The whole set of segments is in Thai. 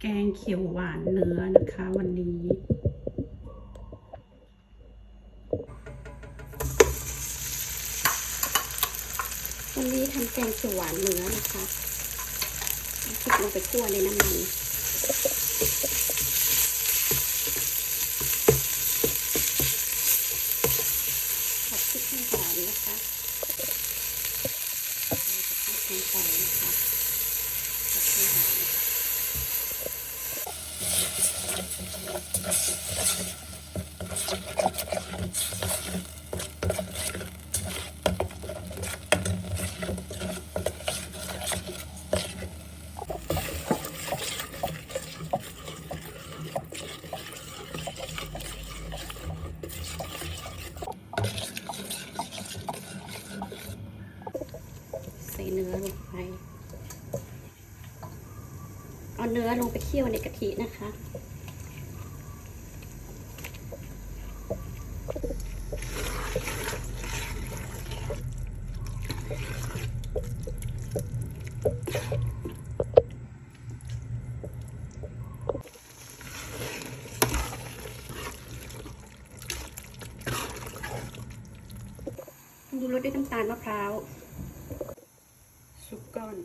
แกงเขียวหวานเนื้อนะคะวันนี้วันนี้ทำแกงเขียวหวานเนื้อนะคะพริกลงไปคั่วในน้ำมันผัดพริกให้หอมนะคะเราจะพักลงไปนะคะผัดให้หอม ใส่ เนื้อลงไป เอาเนื้อลงไปเคี่ยวในกะทินะคะ ดูรสด้วยน้ำตาลมะพร้าวซุปก้อน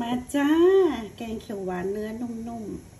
มาจ้า แกงเขียวหวานเนื้อนุ่มๆ